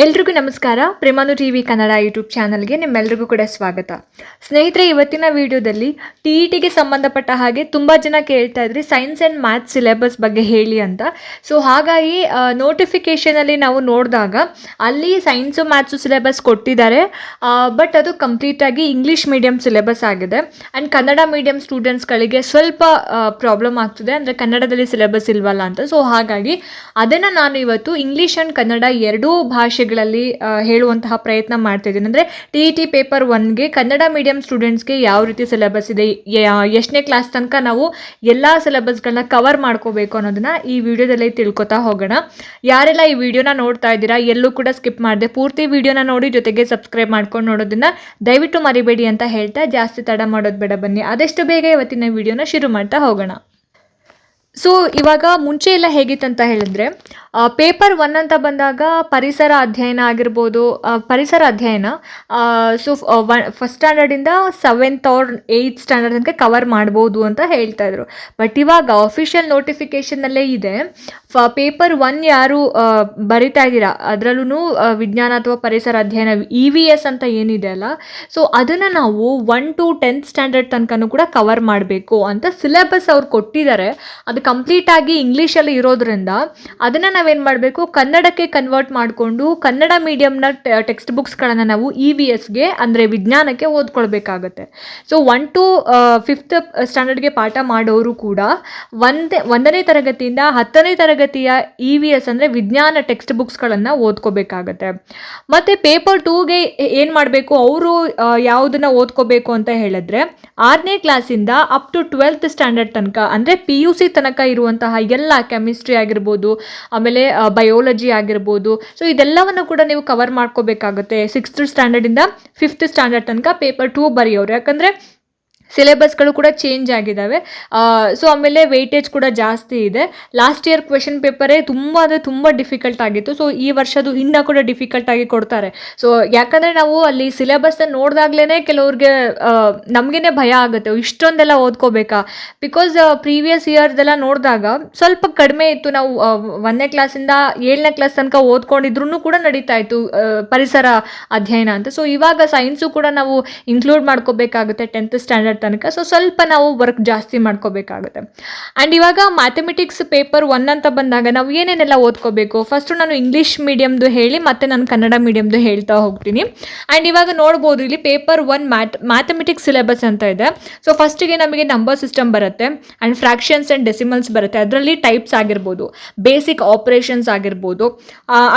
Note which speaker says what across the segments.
Speaker 1: ಎಲ್ರಿಗೂ ನಮಸ್ಕಾರ. ಪ್ರೇಮಾನು ಟಿ ವಿ ಕನ್ನಡ ಯೂಟ್ಯೂಬ್ ಚಾನಲ್ಗೆ ನಿಮ್ಮೆಲ್ರಿಗೂ ಕೂಡ ಸ್ವಾಗತ. ಸ್ನೇಹಿತರೆ, ಇವತ್ತಿನ ವಿಡಿಯೋದಲ್ಲಿ ಟಿ ಇ ಟಿಗೆ ಸಂಬಂಧಪಟ್ಟ ಹಾಗೆ ತುಂಬ ಜನ ಕೇಳ್ತಾ ಇದ್ರಿ, ಸೈನ್ಸ್ ಆ್ಯಂಡ್ ಮ್ಯಾಥ್ಸ್ ಸಿಲೆಬಸ್ ಬಗ್ಗೆ ಹೇಳಿ ಅಂತ. ಸೊ ಹಾಗಾಗಿ ನೋಟಿಫಿಕೇಷನಲ್ಲಿ ನಾವು ನೋಡಿದಾಗ ಅಲ್ಲಿ ಸೈನ್ಸು ಮ್ಯಾಥ್ಸು ಸಿಲೆಬಸ್ ಕೊಟ್ಟಿದ್ದಾರೆ. ಬಟ್ ಅದು ಕಂಪ್ಲೀಟಾಗಿ ಇಂಗ್ಲೀಷ್ ಮೀಡಿಯಮ್ ಸಿಲೆಬಸ್ ಆಗಿದೆ. ಆ್ಯಂಡ್ ಕನ್ನಡ ಮೀಡಿಯಮ್ ಸ್ಟೂಡೆಂಟ್ಸ್ಗಳಿಗೆ ಸ್ವಲ್ಪ ಪ್ರಾಬ್ಲಮ್ ಆಗ್ತಿದೆ. ಅಂದರೆ ಕನ್ನಡದಲ್ಲಿ ಸಿಲೆಬಸ್ ಇಲ್ವಲ್ಲ ಅಂತ. ಸೊ ಹಾಗಾಗಿ ಅದನ್ನು ನಾನು ಇವತ್ತು ಇಂಗ್ಲೀಷ್ ಆ್ಯಂಡ್ ಕನ್ನಡ ಎರಡೂ ಭಾಷೆಗಳಲ್ಲಿ ಆ, ಹೇಳುವಂತಹ ಪ್ರಯತ್ನ ಮಾಡ್ತಾ ಇದ್ದೀನಿ. ಅಂದರೆ ಟಿ ಇ ಟಿ ಪೇಪರ್ ಒನ್ಗೆ ಕನ್ನಡ ಮೀಡಿಯಂ ಸ್ಟೂಡೆಂಟ್ಸ್ಗೆ ಯಾವ ರೀತಿ ಸಿಲೆಬಸ್ ಇದೆ ಎಷ್ಟನೇ ಕ್ಲಾಸ್ ತನಕ ನಾವು ಎಲ್ಲ ಸಿಲೆಬಸ್ಗಳನ್ನ ಕವರ್ ಮಾಡ್ಕೋಬೇಕು ಅನ್ನೋದನ್ನ ಈ ವಿಡಿಯೋದಲ್ಲಿ ತಿಳ್ಕೊತಾ ಹೋಗೋಣ. ಯಾರೆಲ್ಲ ಈ ವಿಡಿಯೋನ ನೋಡ್ತಾ ಇದ್ದೀರಾ ಎಲ್ಲೂ ಕೂಡ ಸ್ಕಿಪ್ ಮಾಡಿದೆ ಪೂರ್ತಿ ವಿಡಿಯೋನ ನೋಡಿ ಜೊತೆಗೆ ಸಬ್ಸ್ಕ್ರೈಬ್ ಮಾಡ್ಕೊಂಡು ನೋಡೋದನ್ನ ದಯವಿಟ್ಟು ಮರಿಬೇಡಿ ಅಂತ ಹೇಳ್ತಾ ಜಾಸ್ತಿ ತಡ ಮಾಡೋದು ಬೇಡ ಬನ್ನಿ. ಆದಷ್ಟು ಬೇಗ ಇವತ್ತಿನ ವಿಡಿಯೋನ ಶುರು ಮಾಡ್ತಾ ಹೋಗೋಣ. ಸೊ ಇವಾಗ ಮುಂಚೆ ಎಲ್ಲ ಹೇಗಿತ್ತಂತ ಹೇಳಿದ್ರೆ ಪೇಪರ್ ಒನ್ ಅಂತ ಬಂದಾಗ ಪರಿಸರ ಅಧ್ಯಯನ ಆಗಿರ್ಬೋದು ಪರಿಸರ ಅಧ್ಯಯನ ಸೊ ಫಸ್ಟ್ ಸ್ಟ್ಯಾಂಡರ್ಡಿಂದ ಸೆವೆಂತ್ ಆರ್ ಏಯ್ತ್ ಸ್ಟ್ಯಾಂಡರ್ಡ್ ತನಕ ಕವರ್ ಮಾಡ್ಬೋದು ಅಂತ ಹೇಳ್ತಾ ಇದ್ರು. ಬಟ್ ಇವಾಗ ಅಫಿಷಿಯಲ್ ನೋಟಿಫಿಕೇಶನ್ನಲ್ಲೇ ಇದೆ. ಫ ಪೇಪರ್ ಒನ್ ಯಾರು ಬರಿತಾ ಇದ್ದೀರಾ? ಅದರಲ್ಲೂ ವಿಜ್ಞಾನ ಅಥವಾ ಪರಿಸರ ಅಧ್ಯಯನ ಇ ವಿ ಎಸ್ ಅಂತ ಏನಿದೆ ಅಲ್ಲ? ಸೊ ಅದನ್ನು ನಾವು ಒನ್ ಟು ಟೆಂತ್ ಸ್ಟ್ಯಾಂಡರ್ಡ್ ತನಕನೂ ಕೂಡ ಕವರ್ ಮಾಡಬೇಕು ಅಂತ ಸಿಲೆಬಸ್ ಅವ್ರು ಕೊಟ್ಟಿದ್ದಾರೆ. ಅದು ಕಂಪ್ಲೀಟಾಗಿ ಇಂಗ್ಲೀಷಲ್ಲಿ ಇರೋದ್ರಿಂದ ಅದನ್ನು ನಾವೇನು ಮಾಡಬೇಕು? ಕನ್ನಡಕ್ಕೆ ಕನ್ವರ್ಟ್ ಮಾಡಿಕೊಂಡು ಕನ್ನಡ ಮೀಡಿಯಮ್ನ ಟೆಕ್ಸ್ಟ್ ಬುಕ್ಸ್ಗಳನ್ನು ನಾವು ಇ ವಿ ಎಸ್ಗೆ ಅಂದರೆ ವಿಜ್ಞಾನಕ್ಕೆ ಓದ್ಕೊಳ್ಬೇಕಾಗತ್ತೆ. ಸೊ ಒನ್ ಟು ಫಿಫ್ತ್ ಸ್ಟ್ಯಾಂಡರ್ಡ್ಗೆ ಪಾಠ ಮಾಡೋರು ಕೂಡ ಒಂದೇ, ಒಂದನೇ ತರಗತಿಯಿಂದ ಹತ್ತನೇ ತರಗತಿಯ ಇ ವಿ ಎಸ್ ಅಂದರೆ ವಿಜ್ಞಾನ ಟೆಕ್ಸ್ಟ್ ಬುಕ್ಸ್ಗಳನ್ನು ಓದ್ಕೋಬೇಕಾಗತ್ತೆ. ಮತ್ತು ಪೇಪರ್ ಟೂಗೆ ಏನು ಮಾಡಬೇಕು? ಅವರು ಯಾವುದನ್ನು ಓದ್ಕೋಬೇಕು ಅಂತ ಹೇಳಿದ್ರೆ, ಆರನೇ ಕ್ಲಾಸಿಂದ ಅಪ್ ಟು ಟ್ವೆಲ್ತ್ ಸ್ಟ್ಯಾಂಡರ್ಡ್ ತನಕ, ಅಂದರೆ ಪಿ ಯು ಸಿ ತನಕ ಇರುವಂತಹ ಎಲ್ಲ ಕೆಮಿಸ್ಟ್ರಿ ಆಗಿರ್ಬೋದು, ಆಮೇಲೆ ಬಯೋಲಜಿ ಆಗಿರ್ಬೋದು. ಸೊ ಇದೆಲ್ಲವನ್ನು ಕೂಡ ನೀವು ಕವರ್ ಮಾಡ್ಕೋಬೇಕಾಗುತ್ತೆ. ಸಿಕ್ಸ್ತ್ ಸ್ಟ್ಯಾಂಡರ್ಡಿಂದ ಫಿಫ್ತ್ ಸ್ಟ್ಯಾಂಡರ್ಡ್ ತನಕ ಪೇಪರ್ ಟೂ ಬರೆಯೋರು. ಯಾಕಂದರೆ ಸಿಲೆಬಸ್ಗಳು ಕೂಡ ಚೇಂಜ್ ಆಗಿದ್ದಾವೆ ಸೊ ಆಮೇಲೆ ವೆಯ್ಟೇಜ್ ಕೂಡ ಜಾಸ್ತಿ ಇದೆ. ಲಾಸ್ಟ್ ಇಯರ್ ಕ್ವೆಶನ್ ಪೇಪರೇ ತುಂಬ ಅಂದರೆ ತುಂಬ ಡಿಫಿಕಲ್ಟ್ ಆಗಿತ್ತು. ಸೊ ಈ ವರ್ಷದ್ದು ಇನ್ನೂ ಕೂಡ ಡಿಫಿಕಲ್ಟ್ ಆಗಿ ಕೊಡ್ತಾರೆ. ಸೊ ಯಾಕಂದರೆ ನಾವು ಅಲ್ಲಿ ಸಿಲೆಬಸ್ನ ನೋಡಿದಾಗ್ಲೇ ಕೆಲವ್ರಿಗೆ ನಮಗೇನೆ ಭಯ ಆಗುತ್ತೆ. ಇಷ್ಟೊಂದೆಲ್ಲ ಓದ್ಕೋಬೇಕಾ? ಬಿಕಾಸ್ ಪ್ರೀವಿಯಸ್ ಇಯರ್ದೆಲ್ಲ ನೋಡಿದಾಗ ಸ್ವಲ್ಪ ಕಡಿಮೆ ಇತ್ತು. ನಾವು ಒಂದನೇ ಕ್ಲಾಸಿಂದ ಏಳನೇ ಕ್ಲಾಸ್ ತನಕ ಓದ್ಕೊಂಡಿದ್ರು ಕೂಡ ನಡೀತಾ ಇತ್ತು ಪರಿಸರ ಅಧ್ಯಯನ ಅಂತ. ಸೊ ಇವಾಗ ಸೈನ್ಸು ಕೂಡ ನಾವು ಇನ್ಕ್ಲೂಡ್ ಮಾಡ್ಕೋಬೇಕಾಗುತ್ತೆ. ಟೆಂತ್ ಸ್ಟ್ಯಾಂಡರ್ಡ್ ತನಕ. ಸೊ ಸ್ವಲ್ಪ ನಾವು ವರ್ಕ್ ಜಾಸ್ತಿ ಮಾಡ್ಕೋಬೇಕಾಗುತ್ತೆ. ಆ್ಯಂಡ್ ಇವಾಗ ಮ್ಯಾಥಮೆಟಿಕ್ಸ್ ಪೇಪರ್ ಒನ್ ಅಂತ ಬಂದಾಗ ನಾವು ಏನೇನೆಲ್ಲ ಓದ್ಕೋಬೇಕು? ಫಸ್ಟು ನಾನು ಇಂಗ್ಲೀಷ್ ಮೀಡಿಯಮ್ದು ಹೇಳಿ, ಮತ್ತೆ ನಾನು ಕನ್ನಡ ಮೀಡಿಯಮ್ದು ಹೇಳ್ತಾ ಹೋಗ್ತೀನಿ. ಆ್ಯಂಡ್ ಇವಾಗ ನೋಡ್ಬೋದು, ಇಲ್ಲಿ paper one math mathematics syllabus ಅಂತ ಇದೆ. ಸೊ ಫಸ್ಟಿಗೆ ನಮಗೆ ನಂಬರ್ ಸಿಸ್ಟಮ್ ಬರುತ್ತೆ ಆ್ಯಂಡ್ ಫ್ರಾಕ್ಷನ್ಸ್ ಆ್ಯಂಡ್ ಡೆಸಿಮಲ್ಸ್ ಬರುತ್ತೆ. ಅದರಲ್ಲಿ ಟೈಪ್ಸ್ ಆಗಿರ್ಬೋದು ಬೇಸಿಕ್ ಆಪ್ರೇಷನ್ಸ್ ಆಗಿರ್ಬೋದು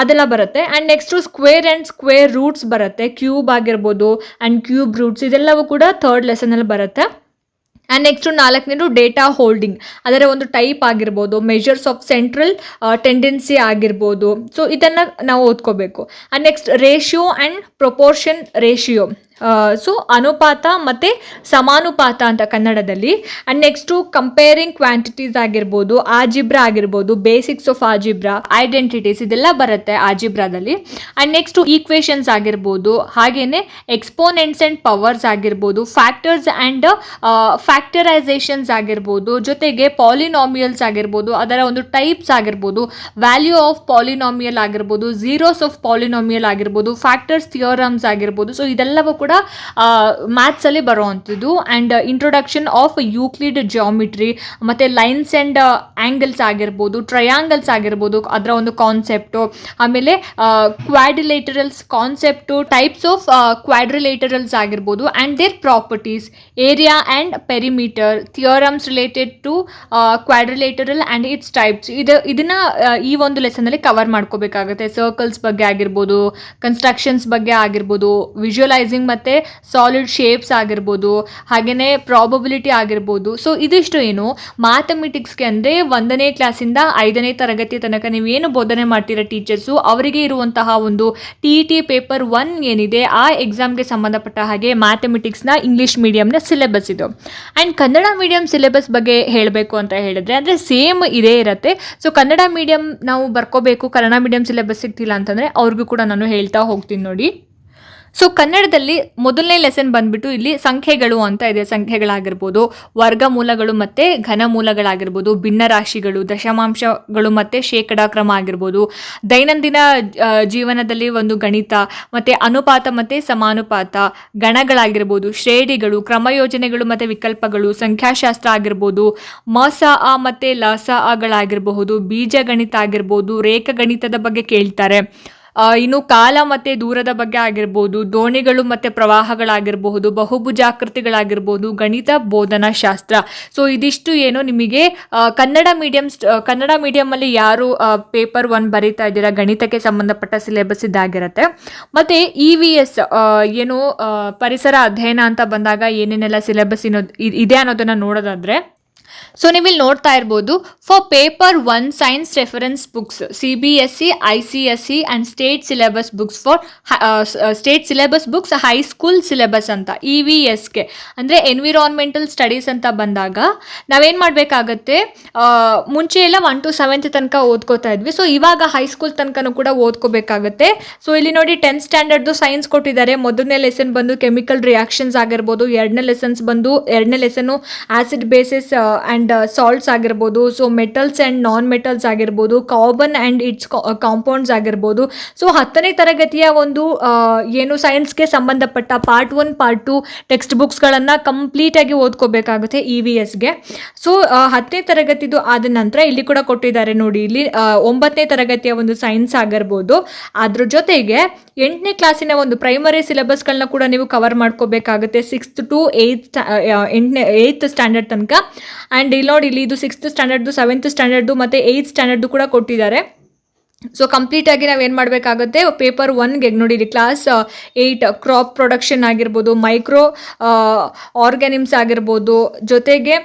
Speaker 1: ಅದೆಲ್ಲ ಬರುತ್ತೆ. And next square and square roots ಬರುತ್ತೆ. ಕ್ಯೂಬ್ ಆಗಿರ್ಬೋದು ಆ್ಯಂಡ್ ಕ್ಯೂಬ್ ರೂಟ್ಸ್ ಇದೆಲ್ಲವೂ ಕೂಡ ಥರ್ಡ್ ಲೆಸನಲ್ಲಿ ಬರುತ್ತೆ. ಆ್ಯಂಡ್ ನೆಕ್ಸ್ಟು ನಾಲ್ಕನೇದು ಡೇಟಾ ಹೋಲ್ಡಿಂಗ್ ಅದರ ಒಂದು ಟೈಪ್ ಆಗಿರ್ಬೋದು ಮೆಜರ್ಸ್ ಆಫ್ ಸೆಂಟ್ರಲ್ ಟೆಂಡೆನ್ಸಿ ಆಗಿರ್ಬೋದು. ಸೊ ಇದನ್ನು ನಾವು ಓದ್ಕೋಬೇಕು. And next ratio and proportion ratio so ಅನುಪಾತ ಮತ್ತು ಸಮಾನುಪಾತ ಅಂತ ಕನ್ನಡದಲ್ಲಿ. ಆ್ಯಂಡ್ ನೆಕ್ಸ್ಟು ಕಂಪೇರಿಂಗ್ ಕ್ವಾಂಟಿಟೀಸ್ ಆಗಿರ್ಬೋದು ಆಜಿಬ್ರಾ ಆಗಿರ್ಬೋದು ಬೇಸಿಕ್ಸ್ ಆಫ್ ಆಜಿಬ್ರಾ ಐಡೆಂಟಿಟೀಸ್ ಇದೆಲ್ಲ ಬರುತ್ತೆ ಆಜಿಬ್ರಾದಲ್ಲಿ ಆ್ಯಂಡ್ ನೆಕ್ಸ್ಟು ಈಕ್ವೇಷನ್ಸ್ ಆಗಿರ್ಬೋದು ಹಾಗೆಯೇ ಎಕ್ಸ್ಪೋನೆಂಟ್ಸ್ ಆ್ಯಂಡ್ ಪವರ್ಸ್ ಆಗಿರ್ಬೋದು ಫ್ಯಾಕ್ಟರ್ಸ್ ಆ್ಯಂಡ್ ಫ್ಯಾಕ್ಟರೈಸೇಷನ್ಸ್ ಆಗಿರ್ಬೋದು, ಜೊತೆಗೆ ಪಾಲಿನಾಮಿಯಲ್ಸ್ ಆಗಿರ್ಬೋದು, ಅದರ ಒಂದು ಟೈಪ್ಸ್ ಆಗಿರ್ಬೋದು ವ್ಯಾಲ್ಯೂ ಆಫ್ ಪಾಲಿನಾಮಿಯಲ್ ಆಗಿರ್ಬೋದು ಝೀರೋಸ್ ಆಫ್ ಪಾಲಿನಾಮಿಯಲ್ ಆಗಿರ್ಬೋದು ಫ್ಯಾಕ್ಟರ್ಸ್ ಥಿಯೋರಮ್ಸ್ ಆಗಿರ್ಬೋದು ಸೊ ಇದೆಲ್ಲವೂ ಕೂಡ ಮ್ಯಾಥ್ಸಲ್ಲಿ ಬರುವಂಥದ್ದು. And introduction of Euclid geometry ಮತ್ತು ಲೈನ್ಸ್ ಆ್ಯಂಡ್ ಆ್ಯಂಗಲ್ಸ್ ಆಗಿರ್ಬೋದು ಟ್ರಯಾಂಗಲ್ಸ್ ಆಗಿರ್ಬೋದು, ಅದರ ಒಂದು ಕಾನ್ಸೆಪ್ಟು ಆಮೇಲೆ quadrilaterals concept types of quadrilaterals ಆಗಿರ್ಬೋದು and their properties area and perimeter theorems related to quadrilateral and its types ಇದು, ಇದನ್ನು ಈ ಒಂದು ಲೆಸನಲ್ಲಿ ಕವರ್ ಮಾಡ್ಕೋಬೇಕಾಗುತ್ತೆ. ಸರ್ಕಲ್ಸ್ ಬಗ್ಗೆ ಆಗಿರ್ಬೋದು ಕನ್ಸ್ಟ್ರಕ್ಷನ್ಸ್ ಬಗ್ಗೆ ಆಗಿರ್ಬೋದು ವಿಜುವಲೈಸಿಂಗ್ ಮತ್ತು ಸಾಲಿಡ್ ಶೇಪ್ಸ್ ಆಗಿರ್ಬೋದು ಹಾಗೆಯೇ ಪ್ರಾಬಬಿಲಿಟಿ ಆಗಿರ್ಬೋದು. ಸೊ ಇದಿಷ್ಟು ಏನು? ಮ್ಯಾಥಮೆಟಿಕ್ಸ್ಗೆ ಅಂದರೆ ಒಂದನೇ ಕ್ಲಾಸಿಂದ ಐದನೇ ತರಗತಿ ತನಕ ನೀವು ಏನು ಬೋಧನೆ ಮಾಡ್ತೀರ ಟೀಚರ್ಸು ಅವರಿಗೆ ಇರುವಂತಹ ಒಂದು ಟಿ ಟಿ ಪೇಪರ್ ಒನ್ ಏನಿದೆ, ಆ ಎಕ್ಸಾಮ್ಗೆ ಸಂಬಂಧಪಟ್ಟ ಹಾಗೆ ಮ್ಯಾಥಮೆಟಿಕ್ಸ್ನ ಇಂಗ್ಲೀಷ್ ಮೀಡಿಯಮ್ನ ಸಿಲೆಬಸ್ ಇದು. ಆ್ಯಂಡ್ ಕನ್ನಡ ಮೀಡಿಯಮ್ ಸಿಲೆಬಸ್ ಬಗ್ಗೆ ಹೇಳಬೇಕು ಅಂತ ಹೇಳಿದ್ರೆ, ಅಂದರೆ ಸೇಮ್ ಇದೇ ಇರುತ್ತೆ. ಸೊ ಕನ್ನಡ ಮೀಡಿಯಮ್ ನಾವು ಬರ್ಕೋಬೇಕು, ಕನ್ನಡ ಮೀಡಿಯಮ್ ಸಿಲೆಬಸ್ ಸಿಗ್ತಿಲ್ಲ ಅಂತಂದರೆ ಅವ್ರಿಗೂ ಕೂಡ ನಾನು ಹೇಳ್ತಾ ಹೋಗ್ತೀನಿ ನೋಡಿ. ಸೊ ಕನ್ನಡದಲ್ಲಿ ಮೊದಲನೇ ಲೆಸನ್ ಬಂದ್ಬಿಟ್ಟು ಇಲ್ಲಿ ಸಂಖ್ಯೆಗಳು ಅಂತ ಇದೆ. ಸಂಖ್ಯೆಗಳಾಗಿರ್ಬೋದು, ವರ್ಗಮೂಲಗಳು ಮತ್ತೆ ಘನಮೂಲಗಳಾಗಿರ್ಬೋದು, ಭಿನ್ನರಾಶಿಗಳು, ದಶಮಾಂಶಗಳು ಮತ್ತೆ ಶೇಕಡಾ ಕ್ರಮ ಆಗಿರ್ಬೋದು, ದೈನಂದಿನ ಜೀವನದಲ್ಲಿ ಒಂದು ಗಣಿತ ಮತ್ತೆ ಅನುಪಾತ ಮತ್ತೆ ಸಮಾನುಪಾತ, ಗಣಗಳಾಗಿರ್ಬೋದು, ಶ್ರೇಣಿಗಳು, ಕ್ರಮಯೋಜನೆಗಳು ಮತ್ತೆ ವಿಕಲ್ಪಗಳು, ಸಂಖ್ಯಾಶಾಸ್ತ್ರ ಆಗಿರ್ಬೋದು, ಮಸ ಆ ಮತ್ತೆ ಲಸ ಆಗಳಾಗಿರಬಹುದು ಬೀಜಗಣಿತ ಆಗಿರ್ಬೋದು, ರೇಖಾಗಣಿತದ ಬಗ್ಗೆ ಕೇಳ್ತಾರೆ. ಇನ್ನು ಕಾಲ ಮತ್ತೆ ದೂರದ ಬಗ್ಗೆ ಆಗಿರ್ಬೋದು, ದೋಣಿಗಳು ಮತ್ತೆ ಪ್ರವಾಹಗಳಾಗಿರಬಹುದು, ಬಹುಭುಜಾಕೃತಿಗಳಾಗಿರ್ಬೋದು, ಗಣಿತ, ಬೋಧನಾ ಶಾಸ್ತ್ರ. ಸೊ ಇದಿಷ್ಟು ಏನು ನಿಮಗೆ ಕನ್ನಡ ಮೀಡಿಯಂ ಕನ್ನಡ ಮೀಡಿಯಮಲ್ಲಿ ಯಾರು ಪೇಪರ್ ಒನ್ ಬರೀತಾ ಇದ್ದೀರಾ, ಗಣಿತಕ್ಕೆ ಸಂಬಂಧಪಟ್ಟ ಸಿಲೆಬಸ್ ಇದಾಗಿರುತ್ತೆ. ಮತ್ತು ಇ ವಿ ಎಸ್ ಏನು ಪರಿಸರ ಅಧ್ಯಯನ ಅಂತ ಬಂದಾಗ ಏನೇನೆಲ್ಲ ಸಿಲೆಬಸ್ ಇನ್ನೋದು ಇದೆ ಅನ್ನೋದನ್ನು ನೋಡೋದಾದ್ರೆ ಸೊ ನೀವು ನೋಡ್ತಾ ಇರ್ಬೋದು for paper one science reference books C B S C I C S C and state syllabus books for state syllabus books high school syllabus ಅಂತ ಇ ವಿ ಎಸ್ಗೆ ಅಂದರೆ ಎನ್ವಿರಾನ್ಮೆಂಟಲ್ ಸ್ಟಡೀಸ್ ಅಂತ ಬಂದಾಗ, ನಾವೇನು ಮಾಡಬೇಕಾಗತ್ತೆ ಮುಂಚೆ ಎಲ್ಲ ಒನ್ ಟು ಸೆವೆಂತ್ ತನಕ ಓದ್ಕೋತಾ ಇದ್ವಿ. ಸೊ ಇವಾಗ ಹೈಸ್ಕೂಲ್ ತನಕನೂ ಕೂಡ ಓದ್ಕೋಬೇಕಾಗತ್ತೆ. ಸೊ ಇಲ್ಲಿ ನೋಡಿ ಟೆಂತ್ ಸ್ಟ್ಯಾಂಡರ್ಡ್ದು ಸೈನ್ಸ್ ಕೊಟ್ಟಿದ್ದಾರೆ. ಮೊದಲನೇ ಲೆಸನ್ ಬಂದು ಕೆಮಿಕಲ್ ರಿಯಾಕ್ಷನ್ಸ್ ಆಗಿರ್ಬೋದು, ಎರಡನೇ ಲೆಸನ್ಸ್ ಬಂದು, ಎರಡನೇ ಲೆಸನ್ನು ಆಸಿಡ್ ಬೇಸಿಸ್ ಆ್ಯಂಡ್ ಸಾಲ್ಟ್ಸ್ ಆಗಿರ್ಬೋದು so metals and non metals ಆಗಿರ್ಬೋದು ಕಾರ್ಬನ್ ಆ್ಯಂಡ್ ಇಟ್ಸ್ ಕಾಂಪೌಂಡ್ಸ್ ಆಗಿರ್ಬೋದು. ಸೊ ಹತ್ತನೇ ತರಗತಿಯ ಒಂದು ಏನು ಸೈನ್ಸ್ಗೆ ಸಂಬಂಧಪಟ್ಟ part one part two text ಬುಕ್ಸ್ಗಳನ್ನು ಕಂಪ್ಲೀಟಾಗಿ ಓದ್ಕೋಬೇಕಾಗುತ್ತೆ ಇ ವಿ ಎಸ್ಗೆ ಸೊ ಹತ್ತನೇ ತರಗತಿದು ಆದ ನಂತರ ಇಲ್ಲಿ ಕೂಡ ಕೊಟ್ಟಿದ್ದಾರೆ ನೋಡಿ, ಇಲ್ಲಿ ಒಂಬತ್ತನೇ ತರಗತಿಯ ಒಂದು ಸೈನ್ಸ್ ಆಗಿರ್ಬೋದು. ಅದ್ರ ಜೊತೆಗೆ ಎಂಟನೇ ಕ್ಲಾಸಿನ ಒಂದು ಪ್ರೈಮರಿ ಸಿಲೆಬಸ್ಗಳನ್ನ ಕೂಡ ನೀವು ಕವರ್ ಮಾಡ್ಕೋಬೇಕಾಗುತ್ತೆ ಸಿಕ್ಸ್ತ್ ಟು ಏಯ್ತ್ ಎಂಟನೇ ಏಯ್ತ್ ಸ್ಟ್ಯಾಂಡರ್ಡ್ ತನಕ. ಆ್ಯಂಡ್ ಇಲ್ಲಿ ನೋಡಿ, ಇಲ್ಲಿ ಇದು ಸಿಕ್ಸ್ತ್ ಸ್ಟ್ಯಾಂಡರ್ಡ್ದು ಸೆವೆಂತ್ ಸ್ಟ್ಯಾಂಡರ್ಡ್ದು ಮತ್ತು ಏಯ್ತ್ ಸ್ಟ್ಯಾಂಡರ್ಡ್ದು ಕೂಡ ಕೊಟ್ಟಿದ್ದಾರೆ. ಸೊ ಕಂಪ್ಲೀಟಾಗಿ ನಾವು ಏನು ಮಾಡಬೇಕಾಗುತ್ತೆ? ಪೇಪರ್ ಒನ್ಗೆ ನೋಡಿ, ಇಲ್ಲಿ ಕ್ಲಾಸ್ ಏಯ್ಟ್ ಕ್ರಾಪ್ ಪ್ರೊಡಕ್ಷನ್ ಆಗಿರ್ಬೋದು ಮೈಕ್ರೋ ಆರ್ಗ್ಯಾನಿಮ್ಸ್ ಆಗಿರ್ಬೋದು, ಜೊತೆಗೆ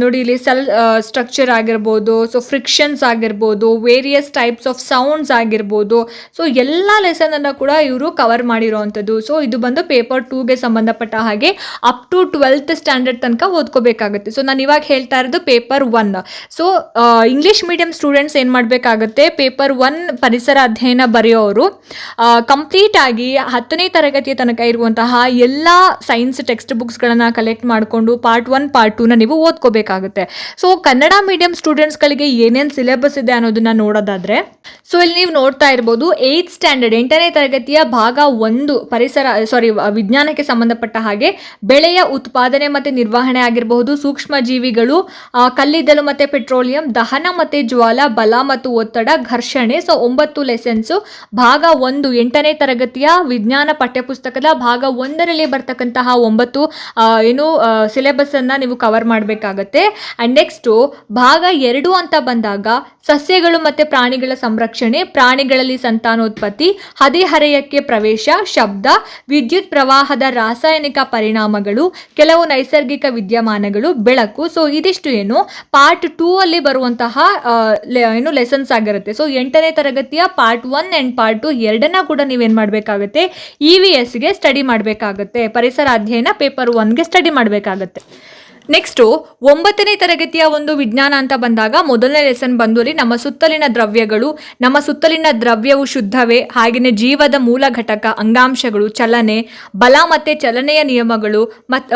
Speaker 1: ನೋಡಿ ಇಲ್ಲಿ ಸೆಲ್ ಸ್ಟ್ರಕ್ಚರ್ ಆಗಿರ್ಬೋದು ಸೊ ಫ್ರಿಕ್ಷನ್ಸ್ ಆಗಿರ್ಬೋದು ವೇರಿಯಸ್ ಟೈಪ್ಸ್ ಆಫ್ ಸೌಂಡ್ಸ್ ಆಗಿರ್ಬೋದು. ಸೊ ಎಲ್ಲ ಲೆಸನನ್ನು ಕೂಡ ಇವರು ಕವರ್ ಮಾಡಿರೋವಂಥದ್ದು ಸೊ ಇದು ಬಂದು ಪೇಪರ್ ಟೂಗೆ ಸಂಬಂಧಪಟ್ಟ ಹಾಗೆ ಅಪ್ ಟು ಟ್ವೆಲ್ತ್ ಸ್ಟ್ಯಾಂಡರ್ಡ್ ತನಕ ಓದ್ಕೋಬೇಕಾಗುತ್ತೆ. ಸೊ ನಾನು ಇವಾಗ ಹೇಳ್ತಾ ಇರೋದು paper one so English medium students ಏನು ಮಾಡಬೇಕಾಗುತ್ತೆ? ಪೇಪರ್ ಒನ್ ಪರಿಸರ ಅಧ್ಯಯನ ಬರೆಯೋರು. ಕಂಪ್ಲೀಟ್ ಆಗಿ ಹತ್ತನೇ ತರಗತಿಯ ತನಕ ಇರುವಂತಹ ಎಲ್ಲ ಸೈನ್ಸ್ ಟೆಕ್ಸ್ಟ್ ಬುಕ್ಸ್ಗಳನ್ನು ಕಲೆಕ್ಟ್ ಮಾಡಿಕೊಂಡು ಪಾರ್ಟ್ ಒನ್ ಪಾರ್ಟ್ ಟೂನ ನೀವು ಓದ್ಕೋಬೇಕಾಗುತ್ತೆ. ಸೊ ಕನ್ನಡ ಮೀಡಿಯಂ ಸ್ಟೂಡೆಂಟ್ಸ್ಗಳಿಗೆ ಏನೇನು ಸಿಲೆಬಸ್ ಇದೆ ಅನ್ನೋದನ್ನ ನೋಡೋದಾದ್ರೆ ಸೊ ಇಲ್ಲಿ ನೀವು ನೋಡ್ತಾ ಇರ್ಬೋದು ಏತ್ ಸ್ಟ್ಯಾಂಡರ್ಡ್ ಎಂಟನೇ ತರಗತಿಯ ಭಾಗ ಒಂದು ಪರಿಸರ ಸಾರಿ ವಿಜ್ಞಾನಕ್ಕೆ ಸಂಬಂಧಪಟ್ಟ ಹಾಗೆ ಬೆಳೆಯ ಉತ್ಪಾದನೆ ಮತ್ತು ನಿರ್ವಹಣೆ ಆಗಿರಬಹುದು ಸೂಕ್ಷ್ಮ ಜೀವಿಗಳು ಕಲ್ಲಿದ್ದಲು ಮತ್ತು ಪೆಟ್ರೋಲಿಯಂ, ದಹನ ಮತ್ತು ಜ್ವಾಲ, ಬಲ ಮತ್ತು ಒತ್ತಡ, ಘರ್ಷಣೆ ಸೊ ಒಂಬತ್ತು ಲೆಸನ್ಸು ಭಾಗ ಒಂದು ಎಂಟನೇ ತರಗತಿಯ ವಿಜ್ಞಾನ ಪಠ್ಯಪುಸ್ತಕದ ಭಾಗ ಒಂದರಲ್ಲಿ ಬರ್ತಕ್ಕಂತಹ ಒಂಬತ್ತು ಏನು ಸಿಲೆಬಸ್ ಅನ್ನ ನೀವು ಕವರ್ ಮಾಡಬೇಕಾಗತ್ತೆ ಆ್ಯಂಡ್ ನೆಕ್ಸ್ಟು ಭಾಗ ಎರಡು ಅಂತ ಬಂದಾಗ ಸಸ್ಯಗಳು ಮತ್ತು ಪ್ರಾಣಿಗಳ ಸಂರಕ್ಷಣೆ, ಪ್ರಾಣಿಗಳಲ್ಲಿ ಸಂತಾನೋತ್ಪತ್ತಿ, ಹದಿಹರೆಯಕ್ಕೆ ಪ್ರವೇಶ, ಶಬ್ದ, ವಿದ್ಯುತ್ ಪ್ರವಾಹದ ರಾಸಾಯನಿಕ ಪರಿಣಾಮಗಳು, ಕೆಲವು ನೈಸರ್ಗಿಕ ವಿದ್ಯಮಾನಗಳು, ಬೆಳಕು. ಸೊ ಇದಿಷ್ಟು ಏನು ಪಾರ್ಟ್ ಟೂ ಅಲ್ಲಿ ಬರುವಂತಹ ಏನು ಲೆಸನ್ಸ್ ಆಗಿರುತ್ತೆ. ಸೊ ಎಂಟನೇ ತರಗತಿಯ part one and part two ಎರಡನ್ನ ಕೂಡ ನೀವೇನು ಮಾಡಬೇಕಾಗುತ್ತೆ? ಇ ವಿ ಎಸ್ಗೆ ಸ್ಟಡಿ ಮಾಡಬೇಕಾಗುತ್ತೆ. ಪರಿಸರ ಅಧ್ಯಯನ ಪೇಪರ್ ಒನ್ಗೆ ಸ್ಟಡಿ ಮಾಡಬೇಕಾಗತ್ತೆ. ನೆಕ್ಸ್ಟು ಒಂಬತ್ತನೇ ತರಗತಿಯ ಒಂದು ವಿಜ್ಞಾನ ಅಂತ ಬಂದಾಗ ಮೊದಲನೇ ಲೆಸನ್ ಬಂದು ನಮ್ಮ ಸುತ್ತಲಿನ ದ್ರವ್ಯಗಳು, ನಮ್ಮ ಸುತ್ತಲಿನ ದ್ರವ್ಯವು ಶುದ್ಧವೇ ಹಾಗೆಯೇ ಜೀವದ ಮೂಲ ಘಟಕ, ಅಂಗಾಂಶಗಳು, ಚಲನೆ, ಬಲ ಮತ್ತು ಚಲನೆಯ ನಿಯಮಗಳು, ಮತ್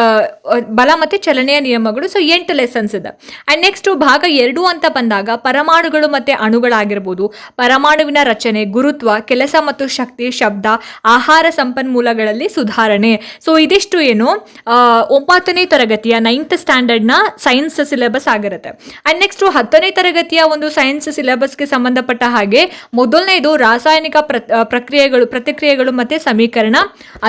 Speaker 1: ಬಲ ಮತ್ತು ಚಲನೆಯ ನಿಯಮಗಳು ಸೊ ಎಂಟು ಲೆಸನ್ಸ್ ಇದೆ. ಆ್ಯಂಡ್ ನೆಕ್ಸ್ಟು ಭಾಗ ಎರಡು ಅಂತ ಬಂದಾಗ ಪರಮಾಣುಗಳು ಮತ್ತು ಅಣುಗಳಾಗಿರ್ಬೋದು. ಪರಮಾಣುವಿನ ರಚನೆ, ಗುರುತ್ವ, ಕೆಲಸ ಮತ್ತು ಶಕ್ತಿ, ಶಬ್ದ, ಆಹಾರ ಸಂಪನ್ಮೂಲಗಳಲ್ಲಿ ಸುಧಾರಣೆ. ಸೊ ಇದಿಷ್ಟು ಏನು ಒಂಬತ್ತನೇ ತರಗತಿಯ ನೈನ್ತ್ ಸ್ಟ್ಯಾಂಡರ್ಡ್ನ ಸೈನ್ಸ್ ಸಿಲೆಬಸ್ ಆಗಿರುತ್ತೆ. ಆ್ಯಂಡ್ ನೆಕ್ಸ್ಟ್ ಹತ್ತನೇ ತರಗತಿಯ ಒಂದು ಸೈನ್ಸ್ ಸಿಲೆಬಸ್ಗೆ ಸಂಬಂಧಪಟ್ಟ ಹಾಗೆ ಮೊದಲನೇದು ರಾಸಾಯನಿಕ ಪ್ರ ಪ್ರಕ್ರಿಯೆಗಳು, ಪ್ರತಿಕ್ರಿಯೆಗಳು ಮತ್ತು ಸಮೀಕರಣ,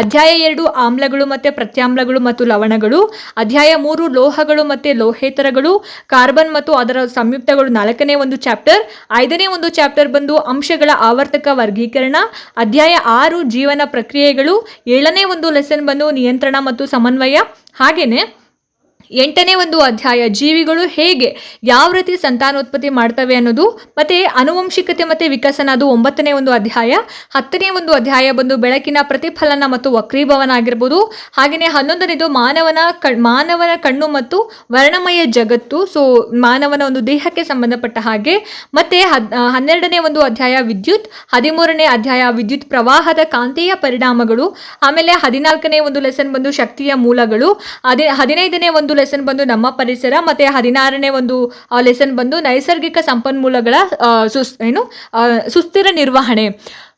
Speaker 1: ಅಧ್ಯಾಯ ಎರಡು ಆಮ್ಲಗಳು ಮತ್ತು ಪ್ರತ್ಯಾಮ್ಲಗಳು ಮತ್ತು ಲವಣಗಳು, ಅಧ್ಯಾಯ ಮೂರು ಲೋಹಗಳು ಮತ್ತು ಲೋಹೇತರಗಳು, ಕಾರ್ಬನ್ ಮತ್ತು ಅದರ ಸಂಯುಕ್ತಗಳು ನಾಲ್ಕನೇ ಒಂದು ಚಾಪ್ಟರ್ ಐದನೇ ಒಂದು ಚಾಪ್ಟರ್ ಬಂದು ಅಂಶಗಳ ಆವರ್ತಕ ವರ್ಗೀಕರಣ, ಅಧ್ಯಾಯ ಆರು ಜೀವನ ಪ್ರಕ್ರಿಯೆಗಳು, ಏಳನೇ ಒಂದು ಲೆಸನ್ ಬಂದು ನಿಯಂತ್ರಣ ಮತ್ತು ಸಮನ್ವಯ, ಹಾಗೇನೆ ಎಂಟನೇ ಒಂದು ಅಧ್ಯಾಯ, ಜೀವಿಗಳು ಹೇಗೆ ಯಾವ ರೀತಿ ಸಂತಾನೋತ್ಪತ್ತಿ ಮಾಡ್ತವೆ ಅನ್ನೋದು, ಮತ್ತೆ ಅನುವಂಶಿಕತೆ ಮತ್ತೆ ವಿಕಸನ ಅದು ಒಂಬತ್ತನೇ ಒಂದು ಅಧ್ಯಾಯ. ಹತ್ತನೇ ಒಂದು ಅಧ್ಯಾಯ ಬಂದು ಬೆಳಕಿನ ಪ್ರತಿಫಲನ ಮತ್ತು ವಕ್ರೀಭವನ ಆಗಿರ್ಬೋದು. ಹಾಗೆಯೇ ಹನ್ನೊಂದನೇದು ಮಾನವನ ಕಣ್ ಮಾನವನ ಕಣ್ಣು ಮತ್ತು ವರ್ಣಮಯ ಜಗತ್ತು. ಸೊ ಮಾನವನ ಒಂದು ದೇಹಕ್ಕೆ ಸಂಬಂಧಪಟ್ಟ ಹಾಗೆ. ಮತ್ತೆ ಹನ್ನೆರಡನೇ ಒಂದು ಅಧ್ಯಾಯ, ವಿದ್ಯುತ್. ಹದಿಮೂರನೇ ಅಧ್ಯಾಯ, ವಿದ್ಯುತ್ ಪ್ರವಾಹದ ಕಾಂತೀಯ ಪರಿಣಾಮಗಳು. ಆಮೇಲೆ ಹದಿನಾಲ್ಕನೇ ಒಂದು ಲೆಸನ್ ಬಂದು ಶಕ್ತಿಯ ಮೂಲಗಳು. ಅದೇ ಹದಿನೈದನೇ ಒಂದು ಲೆಸನ್ ಬಂದು ನಮ್ಮ ಪರಿಸರ, ಮತ್ತೆ ಹದಿನಾರನೇ ಒಂದು ಲೆಸನ್ ಬಂದು ನೈಸರ್ಗಿಕ ಸಂಪನ್ಮೂಲಗಳ ಸುಸ್, ಏನು ಸುಸ್ಥಿರ ನಿರ್ವಹಣೆ.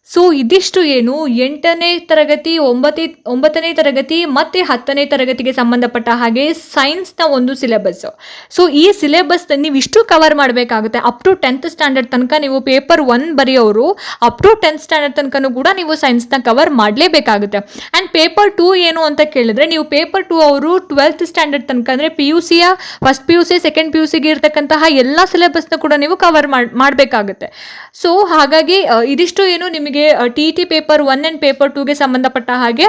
Speaker 1: ಸೊ ಇದಿಷ್ಟು ಏನು? ಎಂಟನೇ ತರಗತಿ ಒಂಬತ್ತೇ ಒಂಬತ್ತನೇ ತರಗತಿ ಮತ್ತು ಹತ್ತನೇ ತರಗತಿಗೆ ಸಂಬಂಧಪಟ್ಟ ಹಾಗೆ ಸೈನ್ಸ್ನ ಒಂದು ಸಿಲೆಬಸ್ಸು ಸೊ ಈ ಸಿಲೆಬಸ್ನ ನೀವು ಇಷ್ಟು ಕವರ್ ಮಾಡಬೇಕಾಗುತ್ತೆ. ಅಪ್ ಟು ಟೆಂತ್ ಸ್ಟ್ಯಾಂಡರ್ಡ್ ತನಕ ನೀವು ಪೇಪರ್ ಒನ್ ಬರೆಯೋರು ಅಪ್ ಟು ಟೆಂತ್ ಸ್ಟ್ಯಾಂಡರ್ಡ್ ತನಕನೂ ಕೂಡ ನೀವು ಸೈನ್ಸ್ನ ಕವರ್ ಮಾಡಲೇಬೇಕಾಗುತ್ತೆ. ಆ್ಯಂಡ್ ಪೇಪರ್ ಟೂ ಏನು ಅಂತ ಕೇಳಿದ್ರೆ, ನೀವು ಪೇಪರ್ ಟೂ ಅವರು ಟ್ವೆಲ್ತ್ ಸ್ಟ್ಯಾಂಡರ್ಡ್ ತನಕ ಅಂದರೆ ಪಿ ಯು ಸಿಯ first P U C second P U ಸಿಗೆ ಇರತಕ್ಕಂತಹ ಎಲ್ಲ ಸಿಲೆಬಸ್ನ ಕೂಡ ನೀವು ಕವರ್ ಮಾಡಬೇಕಾಗುತ್ತೆ. ಸೊ ಹಾಗಾಗಿ ಇದಿಷ್ಟು ಏನು ನಿಮಗೆ T T paper one and paper ಟೂಗೆ ಸಂಬಂಧಪಟ್ಟ ಹಾಗೆ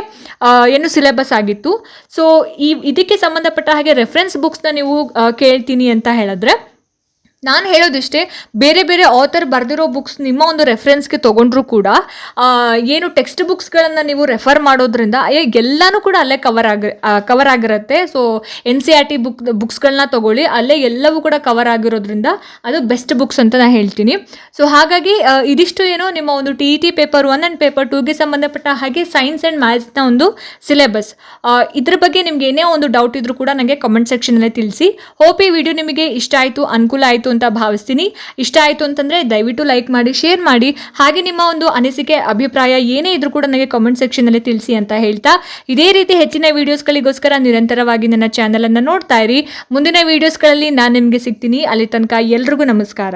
Speaker 1: ಏನು ಸಿಲೆಬಸ್ ಆಗಿತ್ತು. ಸೊ ಈ, ಇದಕ್ಕೆ ಸಂಬಂಧಪಟ್ಟ ಹಾಗೆ ರೆಫರೆನ್ಸ್ ಬುಕ್ಸ್ನ ನೀವು ಕೇಳ್ತೀನಿ ಅಂತ ಹೇಳಿದ್ರೆ ನಾನು ಹೇಳೋದಿಷ್ಟೇ, ಬೇರೆ ಬೇರೆ ಆಥರ್ ಬರೆದಿರೋ ಬುಕ್ಸ್ ನಿಮ್ಮ ಒಂದು ರೆಫರೆನ್ಸ್ಗೆ ತೊಗೊಂಡ್ರು ಕೂಡ ಏನು ಟೆಕ್ಸ್ಟ್ ಬುಕ್ಸ್ಗಳನ್ನು ನೀವು ರೆಫರ್ ಮಾಡೋದ್ರಿಂದ ಎಲ್ಲಾನು ಕೂಡ ಅಲ್ಲೇ ಕವರ್ ಆಗಿ ಕವರ್ ಆಗಿರುತ್ತೆ. So N C R T book ಬುಕ್ಸ್ಗಳನ್ನ ತೊಗೊಳ್ಳಿ, ಅಲ್ಲೇ ಎಲ್ಲವೂ ಕೂಡ ಕವರ್ ಆಗಿರೋದ್ರಿಂದ ಅದು ಬೆಸ್ಟ್ ಬುಕ್ಸ್ ಅಂತ ನಾನು ಹೇಳ್ತೀನಿ. ಸೊ ಹಾಗಾಗಿ ಇದಿಷ್ಟು ಏನೋ ನಿಮ್ಮ ಒಂದು T E T paper one and paper ಟೂಗೆ ಸಂಬಂಧಪಟ್ಟ ಹಾಗೆ ಸೈನ್ಸ್ ಆ್ಯಂಡ್ ಮ್ಯಾಥ್ಸ್ನ ಒಂದು ಸಿಲೆಬಸ್ ಇದ್ರ ಬಗ್ಗೆ ನಿಮ್ಗೆ ಏನೇ ಒಂದು ಡೌಟ್ ಇದ್ರೂ ಕೂಡ ನನಗೆ ಕಮೆಂಟ್ ಸೆಕ್ಷನಲ್ಲಿ ತಿಳಿಸಿ. ಹೋಪ್ ಈ ವಿಡಿಯೋ ನಿಮಗೆ ಇಷ್ಟ ಆಯಿತು, ಅನುಕೂಲ ಆಯಿತು ಅಂತ ಭಾವಿಸ್ತೀನಿ. ಇಷ್ಟ ಆಯಿತು ಅಂತಂದರೆ ದಯವಿಟ್ಟು ಲೈಕ್ ಮಾಡಿ ಶೇರ್ ಮಾಡಿ. ಹಾಗೆ ನಿಮ್ಮ ಒಂದು ಅನಿಸಿಕೆ, ಅಭಿಪ್ರಾಯ ಏನೇ ಇದ್ರೂ ಕೂಡ ನನಗೆ ಕಮೆಂಟ್ ಸೆಕ್ಷನಲ್ಲಿ ತಿಳಿಸಿ ಅಂತ ಹೇಳ್ತಾ. ಇದೇ ರೀತಿ ಹೆಚ್ಚಿನ ವೀಡಿಯೋಸ್ಗಳಿಗೋಸ್ಕರ ನಿರಂತರವಾಗಿ ನನ್ನ ಚಾನಲನ್ನು ನೋಡ್ತಾ ಇರಿ. ಮುಂದಿನ ವೀಡಿಯೋಸ್ಗಳಲ್ಲಿ ನಾನು ನಿಮಗೆ ಸಿಗ್ತೀನಿ. ಅಲ್ಲಿ ತನಕ ಎಲ್ರಿಗೂ ನಮಸ್ಕಾರ.